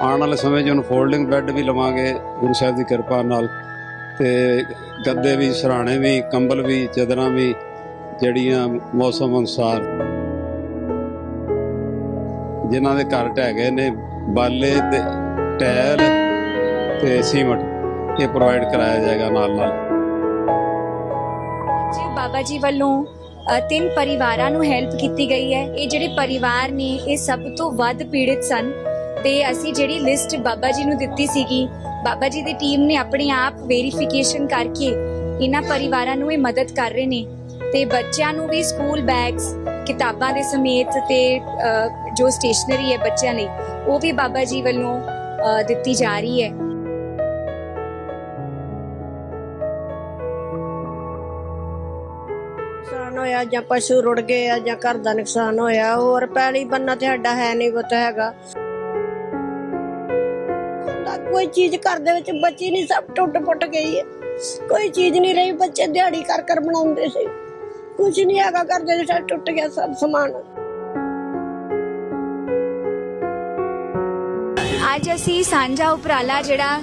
ਆਉਣ ਵਾਲੇ ਸਮੇਂ 'ਚ ਅਨਫੋਲਡਿੰਗ ਬੈੱਡ ਵੀ ਲਵਾਂਗੇ, ਗੁਰੂ ਸਾਹਿਬ ਦੀ ਕਿਰਪਾ ਨਾਲ। ਤੇ ਗੱਦੇ ਵੀ, ਸਰਾਣੇ ਵੀ, ਕੰਬਲ ਵੀ, ਚਾਦਰਾਂ ਵੀ, ਜਿਹੜੀਆਂ ਮੌਸਮ ਅਨੁਸਾਰ ਜਿਨ੍ਹਾਂ ਦੇ ਘਰ ਢਹਿ ਗਏ ਨੇ, ਬਾਲੇ ਤੇ ਟਾਇਲ ਤੇ ਸੀਮਟ, ਇਹ ਪ੍ਰੋਵਾਈਡ ਕਰਾਇਆ ਜਾਏਗਾ ਨਾਲ ਨਾਲ। ਜੀ, ਬਾਬਾ ਜੀ ਵੱਲੋਂ ਤਿੰਨ ਪਰਿਵਾਰਾਂ ਨੂੰ ਹੈਲਪ ਕੀਤੀ ਗਈ ਹੈ। ਇਹ ਜਿਹੜੇ ਪਰਿਵਾਰ ਨੇ, ਇਹ ਸਭ ਤੋਂ ਵੱਧ ਪੀੜਿਤ ਸਨ। ਤੇ ਅਸੀਂ ਜਿਹੜੀ ਲਿਸਟ ਬਾਬਾ ਜੀ ਨੂੰ ਦਿੱਤੀ ਸੀਗੀ, ਬਾਬਾ ਜੀ ਦੀ ਟੀਮ ਨੇ ਆਪਣੇ ਆਪ ਵੈਰੀਫਿਕੇਸ਼ਨ ਕਰਕੇ ਇਹਨਾਂ ਪਰਿਵਾਰਾਂ ਨੂੰ ਇਹ ਮਦਦ ਕਰ ਰਹੇ ਨੇ ਤੇ ਬੱਚਿਆਂ ਨੂੰ ਵੀ ਸਕੂਲ ਬੈਗਸ ਕਿਤਾਬਾਂ ਦੇ ਸਮੇਤ ਤੇ ਜੋ ਸਟੇਸ਼ਨਰੀ ਹੈ ਬੱਚਿਆਂ ਲਈ, ਉਹ ਵੀ ਬਾਬਾ ਜੀ ਵੱਲੋਂ ਦਿੱਤੀ ਜਾ ਰਹੀ ਹੈ। ਨੁਕਸਾਨ ਹੋਇਆ, ਜਾਂ ਪਸ਼ੂ ਰੁੜ ਗਏ ਆ, ਜਾਂ ਘਰ ਦਾ ਨੁਕਸਾਨ ਹੋਇਆ, ਹੋਰ ਪੈਲੀ ਬੰਨਾ ਤੇ ਸਾਡਾ ਹੈ ਨਹੀਂ ਪੁੱਤ ਹੈਗਾ। ਕੋਈ ਚੀਜ਼ ਘਰ ਦੇ ਵਿੱਚ ਬਚੀ ਨਹੀਂ ਸਭ ਟੁੱਟ ਪੁੱਟ ਗਈ ਹੈ। ਕੋਈ ਚੀਜ਼ ਨਹੀਂ ਰਹੀ ਬੱਚੇ ਦਿਹਾੜੀ ਕਰ ਕਰ ਬਣਾਉਂਦੇ ਸੀ। ਕੁਝ ਨਹੀਂ ਹੈਗਾ ਘਰ ਦੇ ਵਿੱਚ ਟੁੱਟ ਗਿਆ ਸਭ ਸਮਾਨ। ਅੱਜ ਅਸੀਂ ਸਾਂਝਾ ਉਪਰਾਲਾ ਜਿਹੜਾ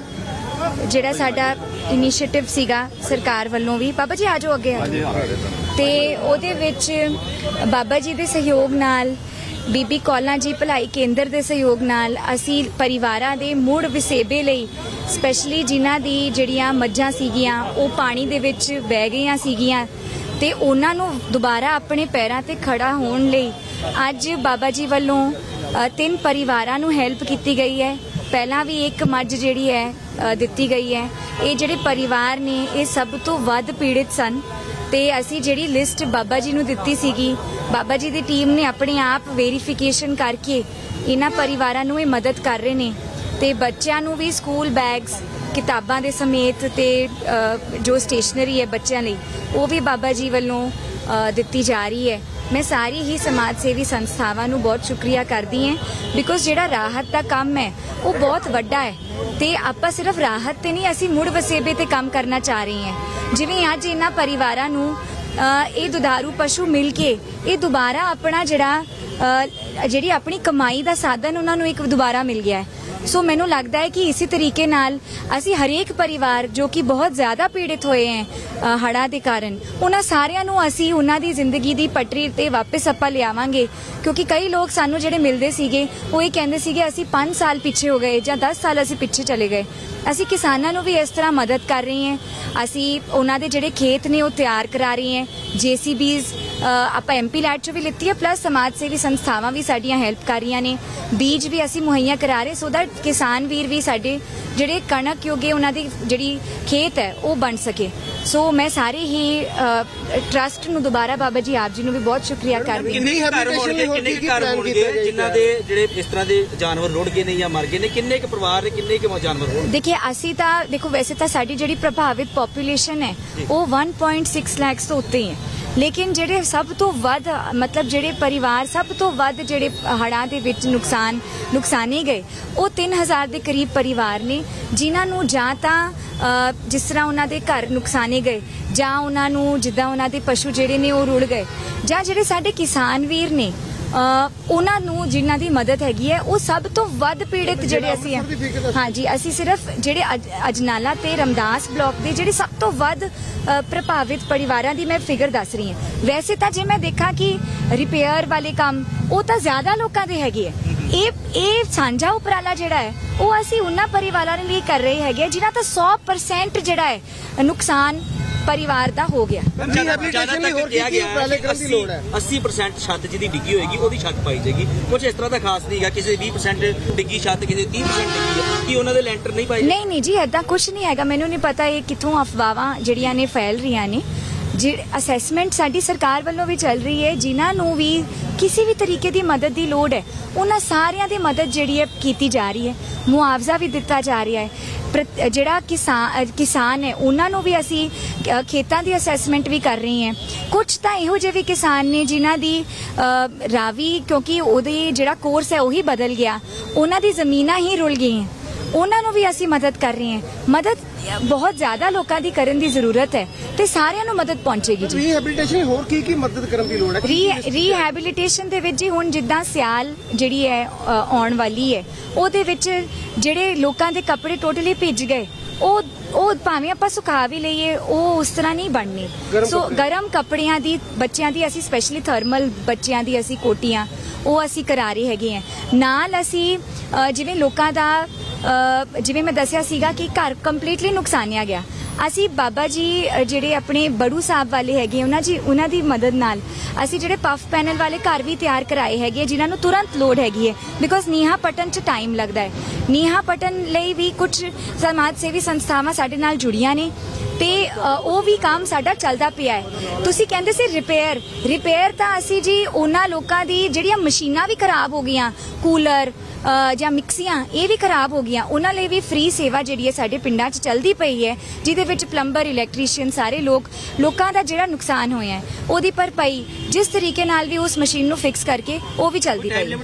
ਜਿਹੜਾ ਸਾਡਾ ਇਨੀਸ਼ੀਏਟਿਵ ਸੀਗਾ ਸਰਕਾਰ ਵੱਲੋਂ ਵੀ। ਬਾਬਾ ਜੀ ਆਜੋ ਅੱਗੇ ਆਜੋ ਤੇ ਉਹਦੇ ਵਿੱਚ ਬਾਬਾ ਜੀ ਦੇ ਸਹਿਯੋਗ ਨਾਲ ਬੀਬੀ ਕੌਲਾਂ ਜੀ ਭਲਾਈ ਕੇਂਦਰ ਦੇ ਸਹਿਯੋਗ ਨਾਲ ਅਸੀਂ ਪਰਿਵਾਰਾਂ ਦੇ ਮੁੜ ਵਸੇਬੇ ਲਈ ਸਪੈਸ਼ਲੀ ਜਿਨ੍ਹਾਂ ਦੀ ਜਿਹੜੀਆਂ ਮੱਝਾਂ ਸੀਗੀਆਂ, ਉਹ ਪਾਣੀ ਦੇ ਵਿੱਚ ਵਹਿ ਗਈਆਂ ਸੀਗੀਆਂ ਤੇ ਉਹਨਾਂ ਨੂੰ ਦੁਬਾਰਾ ਆਪਣੇ ਪੈਰਾਂ ਤੇ ਖੜਾ ਹੋਣ ਲਈ ਅੱਜ ਬਾਬਾ ਜੀ ਵੱਲੋਂ ਤਿੰਨ ਪਰਿਵਾਰਾਂ ਨੂੰ ਹੈਲਪ ਕੀਤੀ ਗਈ ਹੈ। ਪਹਿਲਾਂ ਵੀ ਇੱਕ ਮੱਝ ਜਿਹੜੀ ਹੈ ਦਿੱਤੀ ਗਈ ਹੈ। ਇਹ ਜਿਹੜੇ ਪਰਿਵਾਰ ਨੇ, ਇਹ ਸਭ ਤੋਂ ਵੱਧ ਪੀੜਿਤ ਸਨ। ਤੇ ਅਸੀਂ ਜਿਹੜੀ ਲਿਸਟ ਬਾਬਾ ਜੀ ਨੂੰ ਦਿੱਤੀ ਸੀਗੀ, ਬਾਬਾ ਜੀ ਦੀ ਟੀਮ ਨੇ ਆਪਣੇ ਆਪ ਵੈਰੀਫਿਕੇਸ਼ਨ ਕਰਕੇ ਇਹਨਾਂ ਪਰਿਵਾਰਾਂ ਨੂੰ ਇਹ ਮਦਦ ਕਰ ਰਹੇ ਨੇ ਤੇ ਬੱਚਿਆਂ ਨੂੰ ਵੀ ਸਕੂਲ ਬੈਗਸ ਕਿਤਾਬਾਂ ਦੇ ਸਮੇਤ ਤੇ ਜੋ ਸਟੇਸ਼ਨਰੀ ਹੈ ਬੱਚਿਆਂ ਲਈ, ਉਹ ਵੀ ਬਾਬਾ ਜੀ ਵੱਲੋਂ ਦਿੱਤੀ ਜਾ ਰਹੀ ਹੈ। ਮੈਂ ਸਾਰੀ ਹੀ ਸਮਾਜ ਸੇਵੀ ਸੰਸਥਾਵਾਂ ਨੂੰ ਬਹੁਤ ਸ਼ੁਕਰੀਆ ਕਰਦੀ ਹਾਂ ਬਿਕੋਜ਼ ਜਿਹੜਾ ਰਾਹਤ ਦਾ ਕੰਮ ਹੈ, ਉਹ ਬਹੁਤ ਵੱਡਾ ਹੈ ਤੇ ਆਪਾਂ ਸਿਰਫ ਰਾਹਤ ਤੇ ਨਹੀਂ, ਅਸੀਂ ਮੁੜ ਵਸੇਬੇ ਤੇ ਕੰਮ ਕਰਨਾ ਚਾਹ ਰਹੇ ਹਾਂ। ਜਿਵੇਂ ਅੱਜ ਇਹਨਾਂ ਪਰਿਵਾਰਾਂ ਨੂੰ ਇਹ ਦੁਧਾਰੂ ਪਸ਼ੂ ਮਿਲ ਕੇ ਇਹ ਦੁਬਾਰਾ ਆਪਣਾ ਜਿਹੜਾ ਜਿਹੜੀ ਆਪਣੀ ਕਮਾਈ ਦਾ ਸਾਧਨ ਉਹਨਾਂ ਨੂੰ ਇੱਕ ਦੁਬਾਰਾ ਮਿਲ ਗਿਆ ਹੈ। ਸੋ ਮੈਨੂੰ ਲੱਗਦਾ ਹੈ ਕਿ ਇਸੇ ਤਰੀਕੇ ਨਾਲ ਅਸੀਂ ਹਰੇਕ ਪਰਿਵਾਰ ਜੋ ਕਿ ਬਹੁਤ ਜ਼ਿਆਦਾ ਪੀੜਿਤ ਹੋਏ ਹੈ ਅ, ਹੜ੍ਹਾਂ ਦੇ ਕਾਰਨ ਉਹਨਾਂ ਸਾਰਿਆਂ ਨੂੰ ਅਸੀਂ ਉਹਨਾਂ ਦੀ ਜ਼ਿੰਦਗੀ ਦੀ ਪਟਰੀ ਤੇ ਵਾਪਸ ਆਪਾਂ ਲਿਆਵਾਂਗੇ। ਕਿਉਂਕਿ ਕਈ ਲੋਕ ਸਾਨੂੰ ਜਿਹੜੇ ਮਿਲਦੇ ਸੀਗੇ ਉਹ ਇਹ ਕਹਿੰਦੇ ਸੀਗੇ ਅਸੀਂ 5 ਸਾਲ ਪਿੱਛੇ ਹੋ ਗਏ ਜਾਂ 10 ਸਾਲ ਅਸੀਂ ਪਿੱਛੇ ਚਲੇ ਗਏ। ਅਸੀਂ ਕਿਸਾਨਾਂ ਨੂੰ ਵੀ ਇਸ ਤਰ੍ਹਾਂ ਮਦਦ ਕਰ ਰਹੇ ਹਾਂ। ਅਸੀਂ ਉਹਨਾਂ ਦੇ ਜਿਹੜੇ ਖੇਤ ਨੇ ਉਹ ਤਿਆਰ ਕਰਾ ਰਹੇ ਹਾਂ। ਜੀਸੀਬੀਜ਼ ਆਪਾਂ ਐਮਪੀ ਲੈਟ ਚੋਂ ਵੀ ਲਿੱਤੀ ਹੈ ਪਲੱਸ ਸਮਾਜ ਸੇਵੀ ਸੰਸਥਾਵਾਂ ਵੀ ਸਾਡੀਆਂ ਹੈਲਪ ਕਰ ਰਹੀਆਂ ਨੇ। ਬੀਜ ਵੀ ਅਸੀਂ ਮੁਹੱਈਆ ਕਰਾ ਰਹੇ ਸੋ ਦੈਟ ਕਿਸਾਨ ਵੀਰ ਵੀ ਸਾਡੇ ਜਿਹੜੇ ਕਣਕ ਯੋਗੇ ਉਹਨਾਂ ਦੀ ਜਿਹੜੀ ਖੇਤ ਹੈ ਉਹ ਬਣ ਸਕੇ। ਸੋ ਮੈਂ ਸਾਰੇ ਹੀ ਟਰਸਟ ਨੂੰ ਦੁਬਾਰਾ ਬਾਬਾ ਜੀ ਆਪ ਜੀ ਨੂੰ ਵੀ ਬਹੁਤ ਸ਼ੁਕਰੀਆ ਕਰਦੀ ਹਾਂ। ਕਿੰਨੇ ਘਰ ਹੋਣਗੇ ਕਿੰਨੇ ਘਰ ਹੋਣਗੇ? ਜਿਨ੍ਹਾਂ ਦੇ ਜਿਹੜੇ ਇਸ ਤਰ੍ਹਾਂ ਦੇ ਜਾਨਵਰ ਰੁੜ ਗਏ ਨੇ ਜਾਂ ਮਰ ਗਏ ਨੇ ਕਿੰਨੇ ਕੁ ਪਰਿਵਾਰ ਨੇ ਕਿੰਨੇ ਕੁ ਜਾਨਵਰ ਹੋਣਗੇ? ਦੇਖਿਏ ਅਸੀਂ ਤਾਂ ਦੇਖੋ ਵੈਸੇ ਤਾਂ ਸਾਡੀ ਜਿਹੜੀ ਪ੍ਰਭਾਵਿਤ ਪੋਪੂਲੇਸ਼ਨ ਹੈ ਉਹ 1.6 ਲੱਖ ਤੋਂ ਉੱਤੇ ਹੀ ਹੈ। ਲੇਕਿਨ ਜਿਹੜੇ ਸਭ ਤੋਂ ਵੱਧ, ਮਤਲਬ ਜਿਹੜੇ ਪਰਿਵਾਰ ਸਭ ਤੋਂ ਵੱਧ ਜਿਹੜੇ ਹੜ੍ਹਾਂ ਦੇ ਵਿੱਚ ਨੁਕਸਾਨ, ਨੁਕਸਾਨੇ ਗਏ, ਉਹ 3000 ਦੇ ਕਰੀਬ ਪਰਿਵਾਰ ਨੇ, ਜਿਨ੍ਹਾਂ ਨੂੰ ਜਾਂ ਤਾਂ ਜਿਸ ਤਰ੍ਹਾਂ ਉਹਨਾਂ ਦੇ ਘਰ ਨੁਕਸਾਨੇ ਗਏ, ਜਾਂ ਉਹਨਾਂ ਨੂੰ ਜਿੱਦਾਂ ਉਹਨਾਂ ਦੇ ਪਸ਼ੂ ਜਿਹੜੇ ਨੇ ਉਹ ਰੁੜ ਗਏ, ਜਾਂ ਜਿਹੜੇ ਸਾਡੇ ਕਿਸਾਨ ਵੀਰ ਨੇ ਉਹਨਾਂ ਨੂੰ ਜਿਨ੍ਹਾਂ ਦੀ ਮਦਦ ਹੈਗੀ ਹੈ ਉਹ ਸਭ ਤੋਂ ਵੱਧ ਪੀੜਿਤ ਜਿਹੜੇ ਅਸੀਂ ਹਾਂ। ਹਾਂਜੀ ਅਸੀਂ ਸਿਰਫ ਜਿਹੜੇ ਅਜ- ਅਜਨਾਲਾ ਤੇ ਰਮਦਾਸ ਬਲਾਕ ਦੇ ਜਿਹੜੇ ਸਭ ਤੋਂ ਵੱਧ ਪ੍ਰਭਾਵਿਤ ਪਰਿਵਾਰਾਂ ਦੀ ਮੈਂ ਫਿਗਰ ਦੱਸ ਰਹੀ ਹਾਂ। ਵੈਸੇ ਤਾਂ ਜੇ ਮੈਂ ਦੇਖਾਂ ਕਿ ਰਿਪੇਅਰ ਵਾਲੇ ਕੰਮ ਉਹ ਤਾਂ ਜ਼ਿਆਦਾ ਲੋਕਾਂ ਦੇ ਹੈਗੇ ਹੈ ਇਹ ਇਹ ਸਾਂਝਾ ਉਪਰਾਲਾ ਜਿਹੜਾ ਹੈ ਉਹ ਅਸੀਂ ਉਹਨਾਂ ਪਰਿਵਾਰਾਂ ਲਈ ਕਰ ਰਹੇ ਹੈਗੇ ਜਿਨ੍ਹਾਂ ਦਾ 100% ਜਿਹੜਾ ਹੈ ਨੁਕਸਾਨ ਪਰਿਵਾਰ ਦਾ ਹੋ ਗਿਆ। Rehabilitation ਲਈ ਹੋਰ ਕੀ ਕੀ ਉਪਰਾਲੇ ਕਰਨ ਦੀ ਲੋੜ ਹੈ। 80% ਛੱਤ ਜਿਹਦੀ ਡਿੱਗੀ ਹੋਏਗੀ ਉਹਦੀ ਛੱਤ ਪਾਈ ਜਾਏਗੀ। ਕੁਝ ਇਸ ਤਰ੍ਹਾਂ ਦਾ ਖਾਸ ਨਹੀਂਗਾ ਕਿਸੇ ਦੀ 20% ਡਿੱਗੀ ਛੱਤ ਕਿਸੇ ਦੀ 30% ਡਿੱਗੀ ਹੈ। ਕੀ ਉਹਨਾਂ ਦੇ ਲੈਂਟਰ ਨਹੀਂ ਪਾਏ? ਨਹੀਂ ਨਹੀਂ ਜੀ ਐਦਾਂ ਕੁਝ ਨਹੀਂ ਹੈਗਾ। ਮੈਨੂੰ ਨਹੀਂ ਪਤਾ ਇਹ ਕਿੱਥੋਂ ਅਫਵਾਹਾਂ ਜਿਹੜੀਆਂ ਨੇ ਫੈਲ ਰਹੀਆਂ ਨੇ। ਜੇ ਅਸੈਸਮੈਂਟ ਸਾਡੀ ਸਰਕਾਰ ਵੱਲੋਂ ਵੀ ਚੱਲ ਰਹੀ ਹੈ। ਜਿਨ੍ਹਾਂ ਨੂੰ ਵੀ ਕਿਸੇ ਵੀ ਤਰੀਕੇ ਦੀ ਮਦਦ ਦੀ ਲੋੜ ਹੈ, ਉਹਨਾਂ ਸਾਰਿਆਂ ਦੀ ਮਦਦ ਜਿਹੜੀ ਹੈ ਕੀਤੀ ਜਾ ਰਹੀ ਹੈ। ਮੁਆਵਜ਼ਾ ਵੀ ਦਿੱਤਾ ਜਾ ਰਿਹਾ ਹੈ। ਪ੍ਰਤ- ਜਿਹੜਾ ਕਿਸਾਨ ਕਿਸਾਨ ਹੈ, ਉਹਨਾਂ ਨੂੰ ਵੀ ਅਸੀਂ ਖੇਤਾਂ ਦੀ ਅਸੈਸਮੈਂਟ ਵੀ ਕਰ ਰਹੀ ਹੈ। ਕੁਝ ਤਾਂ ਇਹੋ ਜਿਹੇ ਵੀ ਕਿਸਾਨ ਨੇ ਜਿਨ੍ਹਾਂ ਦੀ ਰਾਵੀ ਕਿਉਂਕਿ ਉਹਦੇ ਜਿਹੜਾ ਕੋਰਸ ਹੈ, ਉਹੀ ਬਦਲ ਗਿਆ। ਉਹਨਾਂ ਦੀ ਜ਼ਮੀਨਾਂ ਹੀ ਰੁਲ ਗਈਆਂ। ਉਹਨਾਂ ਨੂੰ ਵੀ ਅਸੀਂ ਮਦਦ ਕਰ ਰਹੇ ਹਾਂ। ਮਦਦ ਬਹੁਤ ਜ਼ਿਆਦਾ ਲੋਕਾਂ ਦੀ ਕਰਨ ਦੀ ਜ਼ਰੂਰਤ ਹੈ ਤੇ ਸਾਰਿਆਂ ਨੂੰ ਮਦਦ ਪਹੁੰਚੇਗੀ ਜੀ। ਰੀਹੈਬਿਲਿਟੇਸ਼ਨ ਹੋਰ ਕੀ ਕੀ ਮਦਦ ਕਰਨ ਦੀ ਲੋੜ ਹੈ? ਰੀਹੈਬਿਲਿਟੇਸ਼ਨ ਦੇ ਵਿੱਚ ਜੀ ਹੁਣ ਜਿੱਦਾਂ ਸਿਆਲ ਜਿਹੜੀ ਹੈ ਆਉਣ ਵਾਲੀ ਹੈ ਉਹਦੇ ਵਿੱਚ ਜਿਹੜੇ ਲੋਕਾਂ ਦੇ ਕੱਪੜੇ ਟੋਟਲੀ ਭਿੱਜ ਗਏ ਉਹ ਉਹ ਭਾਵੇਂ ਆਪਾਂ ਸੁਕਾ ਵੀ ਲਈਏ ਉਹ ਉਸ ਤਰ੍ਹਾਂ ਨਹੀਂ ਬਣਨੇ। ਸੋ। ਗਰਮ ਕੱਪੜਿਆਂ ਦੀ ਬੱਚਿਆਂ ਦੀ ਅਸੀਂ ਸਪੈਸ਼ਲੀ ਥਰਮਲ ਬੱਚਿਆਂ ਦੀ ਅਸੀਂ ਕੋਟੀਆਂ ਉਹ ਅਸੀਂ ਕਰਾ ਰਹੇ ਹੈਗੇ ਆ ਨਾਲ ਅਸੀਂ ਜਿਵੇਂ ਲੋਕਾਂ ਦਾ ਜਿਵੇਂ ਮੈਂ ਦੱਸਿਆ ਸੀਗਾ ਕਿ ਘਰ ਕੰਪਲੀਟਲੀ ਨੁਕਸਾਨਿਆ ਗਿਆ। ਅਸੀਂ ਬਾਬਾ ਜੀ ਜਿਹੜੇ ਆਪਣੇ ਬੜੂ ਸਾਹਿਬ ਵਾਲੇ ਹੈਗੇ ਉਹਨਾਂ ਜੀ ਉਹਨਾਂ ਦੀ ਮਦਦ ਨਾਲ ਅਸੀਂ ਜਿਹੜੇ ਪਫ ਪੈਨਲ ਵਾਲੇ ਘਰ ਵੀ ਤਿਆਰ ਕਰਾਏ ਹੈਗੇ ਆ, ਜਿਨ੍ਹਾਂ ਨੂੰ ਤੁਰੰਤ ਲੋਡ ਹੈਗੀ ਹੈ ਬਿਕੋਜ਼ ਨੀਹਾ ਪਟਨ ਚ ਟਾਈਮ ਲੱਗਦਾ ਹੈ। ਨੀਹਾ ਪਟਨ ਲਈ ਵੀ ਕੁਝ ਸਮਾਜ ਸੇਵੀ ਸੰਸਥਾਵਾਂ ਸਾਡੇ ਨਾਲ ਜੁੜੀਆਂ ਨੇ ਤੇ ਉਹ ਵੀ ਕੰਮ ਸਾਡਾ ਚੱਲਦਾ ਪਿਆ ਹੈ। ਤੁਸੀਂ ਕਹਿੰਦੇ ਸੀ ਰਿਪੇਅਰ ਰਿਪੇਅਰ ਤਾਂ ਅਸੀਂ ਜੀ ਉਹਨਾਂ ਲੋਕਾਂ ਦੀ ਜਿਹੜੀਆਂ ਮਸ਼ੀਨਾਂ ਵੀ ਖਰਾਬ ਹੋ ਗਈਆਂ ਕੂਲਰ ਜਾਂ ਮਿਕਸੀਆਂ ਇਹ ਵੀ ਖਰਾਬ ਹੋ ਗਈਆਂ ਉਹਨਾਂ ਲਈ ਵੀ ਫ੍ਰੀ ਸੇਵਾ ਜਿਹੜੀ ਹੈ ਸਾਡੇ ਪਿੰਡਾਂ 'ਚ ਚੱਲਦੀ ਪਈ ਹੈ ਜਿਹਦੇ ਵਿੱਚ ਪਲੰਬਰ ਇਲੈਕਟ੍ਰੀਸ਼ੀਅਨ ਸਾਰੇ ਲੋਕ ਲੋਕਾਂ ਦਾ ਜਿਹੜਾ ਨੁਕਸਾਨ ਹੋਇਆ ਹੈ ਉਹਦੀ ਭਰਪਾਈ ਜਿਸ ਤਰੀਕੇ ਨਾਲ ਵੀ ਉਸ ਮਸ਼ੀਨ ਨੂੰ ਫਿਕਸ ਕਰਕੇ ਉਹ ਵੀ ਚੱਲਦੀ ਪਈ ਹੈ।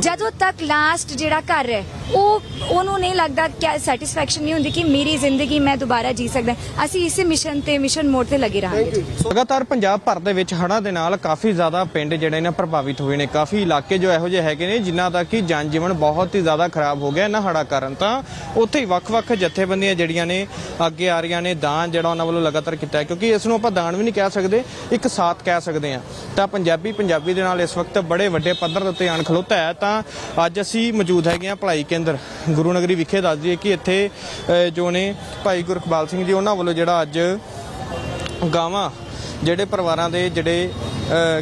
ਜਦੋਂ ਤੱਕ ਲਾਸਟ ਜਿਹੜਾ ਘਰ ਹੈ ਉਹ ਉਹਨੂੰ ਨਹੀਂ ਲੱਗਦਾ ਕਿ ਸੈਟੀਸਫੈਕਸ਼ਨ ਨਹੀਂ ਹੁੰਦੀ ਕਿ ਮੇਰੀ ਜ਼ਿੰਦਗੀ ਮੈਂ ਦੁਬਾਰਾ ਜੀ ਸਕਦਾ। ਅਸੀਂ ਇਸੇ ਮਿਸ਼ਨ ਤੇ ਮਿਸ਼ਨ ਮੋਡ ਤੇ ਲੱਗੇ ਰਹਾਂਗੇ। ਲਗਾਤਾਰ ਪੰਜਾਬ ਭਰ ਦੇ ਵਿੱਚ ਹੜ੍ਹਾਂ ਦੇ ਨਾਲ ਕਾਫੀ ਜ਼ਿਆਦਾ ਪਿੰਡ ਜਿਹੜੇ ਨੇ ਪ੍ਰਭਾਵਿਤ ਹੋਏ ਨੇ। ਕਾਫੀ ਇਲਾਕੇ ਜੋ ਇਹੋ ਜਿਹੇ ਹੈਗੇ ਨੇ ਜਿਨ੍ਹਾਂ ਦਾ ਕਿ ਜਨ ਜੀਵਨ ਬਹੁਤ ਹੀ ਜ਼ਿਆਦਾ ਖਰਾਬ ਹੋ ਗਿਆ ਇਹਨਾਂ ਹੜ੍ਹਾਂ ਕਾਰਨ। ਤਾਂ ਉੱਥੇ ਹੀ ਵੱਖ-ਵੱਖ ਜਥੇਬੰਦੀਆਂ ਜਿਹੜੀਆਂ ਨੇ ਅੱਗੇ ਆ ਰਹੀਆਂ ਨੇ ਦਾਨ ਜਿਹੜਾ ਉਹਨਾਂ ਵੱਲੋਂ ਲਗਾਤਾਰ ਕੀਤਾ ਹੈ। ਕਿਉਂਕਿ ਇਸ ਨੂੰ ਆਪਾਂ ਦਾਨ ਵੀ ਨਹੀਂ ਕਹਿ ਸਕਦੇ ਇੱਕ ਸਾਥ ਕਹਿ ਸਕਦੇ ਹਾਂ। ਤਾਂ ਪੰਜਾਬੀ ਪੰਜਾਬੀ ਦੇ ਨਾਲ ਇਸ ਵਕਤ ਬੜੇ ਵੱਡੇ ਪੱਧਰ ਦੇ ਉੱਤੇ ਆਣ ਖਲੋਤਾ ਹੈ। ਤਾਂ ਅੱਜ ਅਸੀਂ ਮੌਜੂਦ ਹੈਗੇ ਹਾਂ ਭਲਾਈ ਕੇਂਦਰ ਗੁਰੂ ਨਗਰੀ ਵਿਖੇ ਦੱਸ ਦਈਏ ਕਿ ਇੱਥੇ ਜੋ ਨੇ ਭਾਈ ਗੁਰਖਬਾਲ ਸਿੰਘ ਜੀ, ਉਹਨਾਂ ਵੱਲੋਂ ਜਿਹੜਾ ਅੱਜ ਗਾਵਾਂ ਜਿਹੜੇ ਪਰਿਵਾਰਾਂ ਦੇ ਜਿਹੜੇ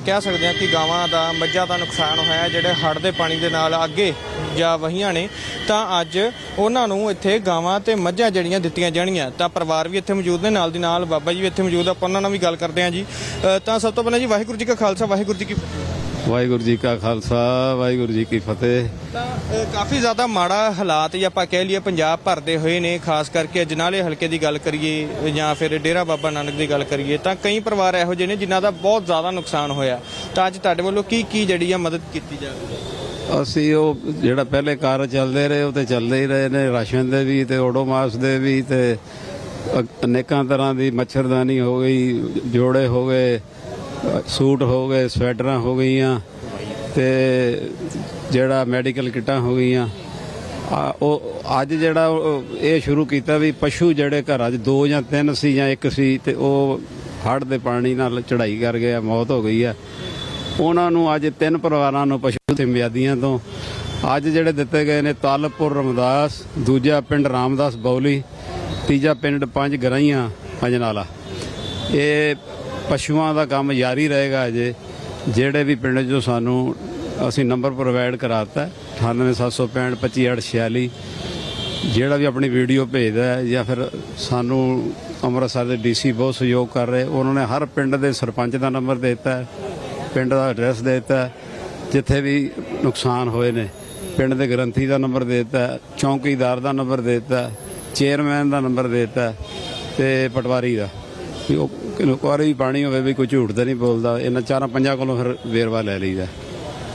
ਕਹਿ ਸਕਦੇ ਆ ਕਿ ਗਾਵਾਂ ਦਾ ਮੱਝਾਂ ਦਾ ਨੁਕਸਾਨ ਹੋਇਆ, ਜਿਹੜੇ ਹੜ੍ਹ ਦੇ ਪਾਣੀ ਦੇ ਨਾਲ ਅੱਗੇ ਜਾਂ ਵਹੀਆਂ ਨੇ, ਤਾਂ ਅੱਜ ਉਹਨਾਂ ਨੂੰ ਇੱਥੇ ਗਾਵਾਂ ਤੇ ਮੱਝਾਂ ਜਿਹੜੀਆਂ ਦਿੱਤੀਆਂ ਜਾਣਗੀਆਂ। ਤਾਂ ਪਰਿਵਾਰ ਵੀ ਇੱਥੇ ਮੌਜੂਦ ਨੇ, ਨਾਲ ਦੀ ਨਾਲ ਬਾਬਾ ਜੀ ਵੀ ਇੱਥੇ ਮੌਜੂਦ ਆ, ਆਪਾਂ ਉਹਨਾਂ ਨਾਲ ਵੀ ਗੱਲ ਕਰਦੇ ਹਾਂ ਜੀ। ਤਾਂ ਸਭ ਤੋਂ ਪਹਿਲਾਂ ਜੀ, ਵਾਹਿਗੁਰੂ ਜੀ ਕਾ ਖਾਲਸਾ, ਵਾਹਿਗੁਰੂ ਜੀ ਕੀ ਵਾਹਿਗੁਰੂ ਜੀ ਕਾ ਖਾਲਸਾ ਵਾਹਿਗੁਰੂ ਜੀ ਕੀ ਫਤਿਹ। ਤਾਂ ਅ, ਕਾਫੀ ਜ਼ਿਆਦਾ ਮਾੜਾ ਹਾਲਾਤ ਜਾਂ ਆਪਾਂ ਕਹਿ ਲਈਏ ਪੰਜਾਬ ਭਰਦੇ ਹੋਏ ਨੇ ਖਾਸ ਕਰਕੇ ਅਜਨਾਲੇ ਹਲਕੇ ਦੀ ਗੱਲ ਕਰੀਏ ਜਾਂ ਫਿਰ ਡੇਰਾ ਬਾਬਾ ਨਾਨਕ ਦੀ ਗੱਲ ਕਰੀਏ ਤਾਂ ਕਈ ਪਰਿਵਾਰ ਇਹੋ ਜਿਹੇ ਨੇ ਜਿਨ੍ਹਾਂ ਦਾ ਬਹੁਤ ਜ਼ਿਆਦਾ ਨੁਕਸਾਨ ਹੋਇਆ। ਤਾਂ ਅੱਜ ਤੁਹਾਡੇ ਵੱਲੋਂ ਕੀ ਕੀ ਜਿਹੜੀ ਆ ਮਦਦ ਕੀਤੀ ਜਾਵੇ ਅਸੀਂ ਉਹ ਜਿਹੜਾ ਪਹਿਲੇ ਕਾਰਜ ਚੱਲਦੇ ਰਹੇ ਉਹ ਤੇ ਚੱਲਦੇ ਹੀ ਰਹੇ ਨੇ ਰਾਸ਼ਨ ਦੇ ਵੀ ਤੇ ਓਡੋਮਾਸ ਦੇ ਵੀ ਤੇ ਅ- ਅਨੇਕਾਂ ਤਰ੍ਹਾਂ ਦੀ ਮੱਛਰਦਾਨੀ ਹੋ ਗਈ ਜੋੜੇ ਹੋ ਗਏ। ਸੂਟ ਹੋ ਗਏ, ਸਵੈਟਰਾਂ ਹੋ ਗਈਆਂ ਤੇ ਜਿਹੜਾ ਮੈਡੀਕਲ ਕਿੱਟਾਂ ਹੋ ਗਈਆਂ। ਉਹ ਅੱਜ ਜਿਹੜਾ ਉਹ ਇਹ ਸ਼ੁਰੂ ਕੀਤਾ ਵੀ ਪਸ਼ੂ ਜਿਹੜੇ ਘਰਾਂ 'ਚ ਦੋ ਜਾਂ ਤਿੰਨ ਸੀ ਜਾਂ ਇੱਕ ਸੀ ਤੇ ਉਹ ਹੜ੍ਹ ਦੇ ਪਾਣੀ ਨਾਲ ਚੜਾਈ ਕਰ ਗਿਆ ਮੌਤ ਹੋ ਗਈ ਆ। ਉਹਨਾਂ ਨੂੰ ਅੱਜ ਤਿੰਨ ਪਰਿਵਾਰਾਂ ਨੂੰ ਪਸ਼ੂ ਤੇ ਮਿਆਦੀਆਂ ਤੋਂ ਅੱਜ ਜਿਹੜੇ ਦਿੱਤੇ ਗਏ ਨੇ ਤਾਲਪੁਰ, ਰਮਦਾਸ, ਦੂਜਾ ਪਿੰਡ ਰਾਮਦਾਸ ਬੌਲੀ, ਤੀਜਾ ਪਿੰਡ ਪੰਜ ਗਰਾਈਆਂ ਅਜਨਾਲਾ ਇਹ ਪਸ਼ੂਆਂ ਦਾ ਕੰਮ ਜਾਰੀ ਰਹੇਗਾ ਅਜੇ। ਜਿਹੜੇ ਵੀ ਪਿੰਡ 'ਚੋਂ ਸਾਨੂੰ ਅਸੀਂ ਨੰਬਰ ਪ੍ਰੋਵਾਈਡ ਕਰਾਤਾ 9876525846 ਜਿਹੜਾ ਵੀ ਆਪਣੀ ਵੀਡੀਓ ਭੇਜਦਾ ਹੈ ਜਾਂ ਫਿਰ ਸਾਨੂੰ ਅੰਮ੍ਰਿਤਸਰ ਦੇ ਡੀਸੀ ਬਹੁਤ ਸਹਿਯੋਗ ਕਰ ਰਹੇ, ਉਹਨਾਂ ਨੇ ਹਰ ਪਿੰਡ ਦੇ ਸਰਪੰਚ ਦਾ ਨੰਬਰ ਦੇ ਦਿੱਤਾ ਪਿੰਡ ਦਾ ਐਡਰੈਸ ਦੇ ਦਿੱਤਾ ਜਿੱਥੇ ਵੀ ਨੁਕਸਾਨ ਹੋਏ ਨੇ, ਪਿੰਡ ਦੇ ਗ੍ਰੰਥੀ ਦਾ ਨੰਬਰ ਦੇ ਦਿੱਤਾ ਚੌਕੀਦਾਰ ਦਾ ਨੰਬਰ ਦੇ ਦਿੱਤਾ ਚੇਅਰਮੈਨ ਦਾ ਨੰਬਰ ਦੇ ਦਿੱਤਾ ਤੇ ਪਟਵਾਰੀ ਦਾ। ਉਹ ਕਿਨੂੰ ਕੋਈ ਵੀ ਪਾਣੀ ਹੋਵੇ ਵੀ ਕੋਈ ਝੂਠ ਤਾਂ ਨਹੀਂ ਬੋਲਦਾ। ਇਹਨਾਂ ਚਾਰਾਂ ਪੰਜਾਂ ਕੋਲੋਂ ਫਿਰ ਵੇਰਵਾ ਲੈ ਲਈਦਾ।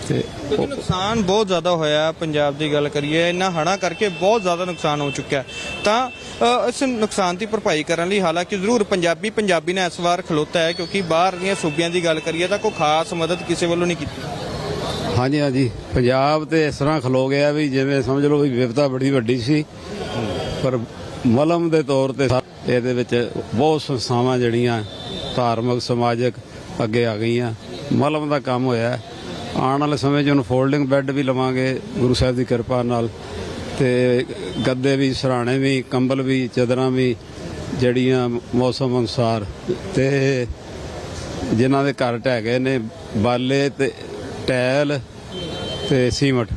ਤੇ ਕਿਉਂਕਿ ਨੁਕਸਾਨ ਬਹੁਤ ਜ਼ਿਆਦਾ ਹੋਇਆ ਪੰਜਾਬ ਦੀ ਗੱਲ ਕਰੀਏ। ਇਹਨਾਂ ਹੜ੍ਹਾਂ ਕਰਕੇ ਬਹੁਤ ਜ਼ਿਆਦਾ ਨੁਕਸਾਨ ਹੋ ਚੁੱਕਿਆ ਤਾਂ ਅ, ਇਸ ਨੁਕਸਾਨ ਦੀ ਭਰਪਾਈ ਕਰਨ ਲਈ ਹਾਲਾਂਕਿ ਜ਼ਰੂਰ ਪੰਜਾਬੀ ਪੰਜਾਬੀ ਨੇ ਇਸ ਵਾਰ ਖਲੋਤਾ ਹੈ ਕਿਉਂਕਿ ਬਾਹਰ ਦੀਆਂ ਸੂਬਿਆਂ ਦੀ ਗੱਲ ਕਰੀਏ ਤਾਂ ਕੋਈ ਖਾਸ ਮਦਦ ਕਿਸੇ ਵੱਲੋਂ ਨਹੀਂ ਕੀਤੀ। ਹਾਂਜੀ ਹਾਂਜੀ। ਪੰਜਾਬ ਤੇ ਇਸ ਤਰ੍ਹਾਂ ਖਲੋ ਗਿਆ ਵੀ ਜਿਵੇਂ ਸਮਝ ਲਓ ਵੀ ਵਿਪਤਾ ਬੜੀ ਵੱਡੀ ਸੀ। ਪਰ ਮਲਮ ਦੇ ਤੌਰ ਤੇ ਇਹਦੇ ਵਿੱਚ ਬਹੁਤ ਸੰਸਥਾਵਾਂ ਜਿਹੜੀਆਂ ਧਾਰਮਿਕ, ਸਮਾਜਿਕ ਅੱਗੇ ਆ ਗਈਆਂ। ਮਲਮ ਦਾ ਕੰਮ ਹੋਇਆ ਆਉਣ ਵਾਲੇ ਸਮੇਂ 'ਚ ਉਹਨੂੰ ਫੋਲਡਿੰਗ ਬੈੱਡ ਵੀ ਲਵਾਂਗੇ, ਗੁਰੂ ਸਾਹਿਬ ਦੀ ਕਿਰਪਾ ਨਾਲ। ਤੇ ਗੱਦੇ ਵੀ, ਸਰਾਣੇ ਵੀ, ਕੰਬਲ ਵੀ, ਚਦਰਾਂ ਵੀ ਜਿਹੜੀਆਂ ਮੌਸਮ ਅਨੁਸਾਰ ਤੇ ਜਿਨ੍ਹਾਂ ਦੇ ਘਰ ਢਹਿ ਗਏ ਨੇ, ਬਾਲੇ ਤੇ ਟੈਲ ਤੇ ਸੀਮਟ,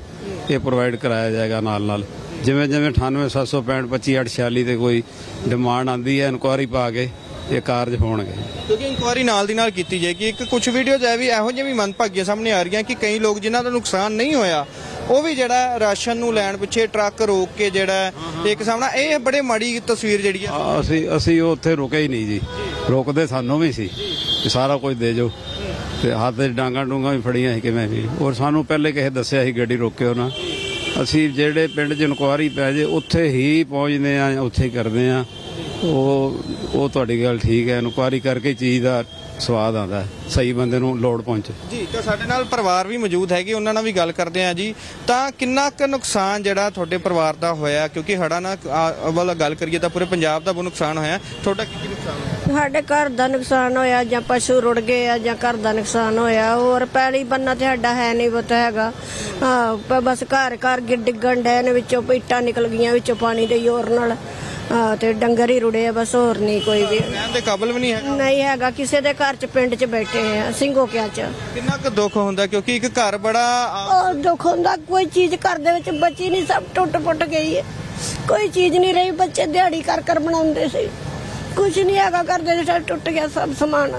ਇਹ ਪ੍ਰੋਵਾਈਡ ਕਰਾਇਆ ਜਾਏਗਾ ਨਾਲ ਨਾਲ ਜਿਵੇਂ ਜਿਵੇਂ 9876525846 ਤੇ ਕੋਈ ਡਿਮਾਂਡ ਆਂਦੀ ਹੈ ਇਨਕੁਆਰੀ ਪਾ ਕੇ ਇਹ ਕਾਰਜ ਹੋਣਗੇ। ਕਿਉਂਕਿ ਇਨਕੁਆਰੀ ਨਾਲ ਦੀ ਨਾਲ ਕੀਤੀ ਜਾਏਗੀ। ਇੱਕ ਕੁਝ ਵੀਡੀਓਜ਼ ਐ ਵੀ ਇਹੋ ਜਿਹੇ ਵੀ ਮੰਦਭਾਗੀਆਂ ਸਾਹਮਣੇ ਆ ਰਹੀਆਂ ਕਿ ਕਈ ਲੋਕ ਜਿਨ੍ਹਾਂ ਦਾ ਨੁਕਸਾਨ ਨਹੀਂ ਹੋਇਆ ਉਹ ਵੀ ਜਿਹੜਾ ਰਾਸ਼ਨ ਨੂੰ ਲੈਣ ਪਿੱਛੇ ਟਰੱਕ ਰੋਕ ਕੇ ਜਿਹੜਾ ਇੱਕ ਸਾਹਮਣਾ ਇਹ ਬੜੇ ਮਾੜੀ ਤਸਵੀਰ ਜਿਹੜੀ ਆ ਅਸੀਂ ਅਸੀਂ ਉੱਥੇ ਰੁਕੇ ਹੀ ਨਹੀਂ ਜੀ। ਰੁਕਦੇ ਸਾਨੂੰ ਵੀ ਸੀ ਸਾਰਾ ਕੁਝ ਦੇ ਜਾਓ। ਤੇ ਹੱਥ 'ਚ ਡਾਂਗਾ ਡੂੰਗਾ ਵੀ ਫੜੀਆਂ ਸੀ ਕਿਵੇਂ ਵੀ। ਔਰ ਸਾਨੂੰ ਪਹਿਲੇ ਕਿਸੇ ਦੱਸਿਆ ਸੀ ਗੱਡੀ ਰੋਕਿਓ ਨਾ। ਅਸੀਂ ਜਿਹੜੇ ਪਿੰਡ 'ਚ ਇਨਕੁਆਰੀ ਪੈ ਜੇ, ਉੱਥੇ ਹੀ ਪਹੁੰਚਦੇ ਆ ਉੱਥੇ ਹੀ ਕਰਦੇ ਆ ਉਹ ਉਹ ਤੁਹਾਡੀ ਗੱਲ ਠੀਕ ਹੈ। ਇਨਕੁਆਰੀ ਕਰਕੇ ਚੀਜ਼ ਦਾ ਸਵਾਦ ਆਉਂਦਾ ਹੈ। ਸਹੀ ਬੰਦੇ ਨੂੰ ਲੋੜ ਪਹੁੰਚੇ। ਜੀ ਤਾਂ ਸਾਡੇ ਨਾਲ ਪਰਿਵਾਰ ਵੀ ਮੌਜੂਦ ਹੈਗੇ ਉਹਨਾਂ ਨਾਲ ਵੀ ਗੱਲ ਕਰਦੇ ਆ ਜੀ। ਤਾਂ ਕਿੰਨਾ ਕੁ ਨੁਕਸਾਨ ਜਿਹੜਾ ਤੁਹਾਡੇ ਪਰਿਵਾਰ ਦਾ ਹੋਇਆ? ਕਿਉਂਕਿ ਹੜਾ ਨਾਲ ਆ- ਵੱਲ ਗੱਲ ਕਰੀਏ ਤਾਂ ਪੂਰੇ ਪੰਜਾਬ ਦਾ ਬਹੁਤ ਨੁਕਸਾਨ ਹੋਇਆ। ਤੁਹਾਡਾ ਕੀ ਕੀ ਨੁਕਸਾਨ ਹੋਇਆ? ਸਾਡੇ ਘਰ ਦਾ ਨੁਕਸਾਨ ਹੋਇਆ ਜਾਂ ਪਸ਼ੂ ਰੁੜ ਗਏ ਆ ਜਾਂ ਘਰ ਦਾ ਨੁਕਸਾਨ ਹੋਇਆ। ਹੋਰ ਪੈਲੀ ਬੰਨਾ ਤੇ ਸਾਡਾ ਹੈ ਨਹੀਂ ਪਤਾ ਹੈਗਾ। ਹਾਂ ਪ- ਬਸ ਘਰ ਘਰ ਗਿ- ਡਿੱਗਣ ਡੈ ਨੇ ਵਿੱਚੋਂ ਇੱਟਾਂ ਨਿਕਲ ਗਈਆਂ ਵਿੱਚੋਂ ਪਾਣੀ ਦੇ ਜ਼ੋਰ ਨਾਲ। ਹਾਂ ਤੇ ਡੰਗਰ ਹੀ ਰੁੜੇ ਆ ਬਸ ਹੋਰ ਨਹੀਂ ਕੋਈ ਵੀ। ਰਹਿਣ ਦੇ ਕਾਬਲ ਵੀ ਨਹੀਂ ਹੈ ਨਹੀਂ ਹੈਗਾ ਕਿਸੇ ਦੇ ਘਰ ਚ ਪਿੰਡ ਚ ਬੈਠੇ ਆ ਸਿੰਘੋ ਕਿਆ ਚ। ਕਿੰਨਾ ਕੁ ਦੁੱਖ ਹੁੰਦਾ ਕਿਉਂਕਿ ਇੱਕ ਘਰ ਬੜਾ ਆ, ਉਹ ਦੁੱਖ ਹੁੰਦਾ ਕੋਈ ਚੀਜ਼ ਘਰ ਦੇ ਵਿੱਚ ਬਚੀ ਨਹੀਂ ਸਭ ਟੁੱਟ ਪੁੱਟ ਗਈ ਹੈ ਕੋਈ ਚੀਜ਼ ਨਹੀਂ ਰਹੀ ਬੱਚੇ ਦਿਹਾੜੀ ਕਰ ਕਰ ਬਣਾਉਂਦੇ ਸੀ। ਕੁਝ ਨਹੀਂ ਹੈਗਾ ਘਰ ਦੇ ਵਿੱਚ ਟੁੱਟ ਗਿਆ ਸਭ ਸਮਾਨ।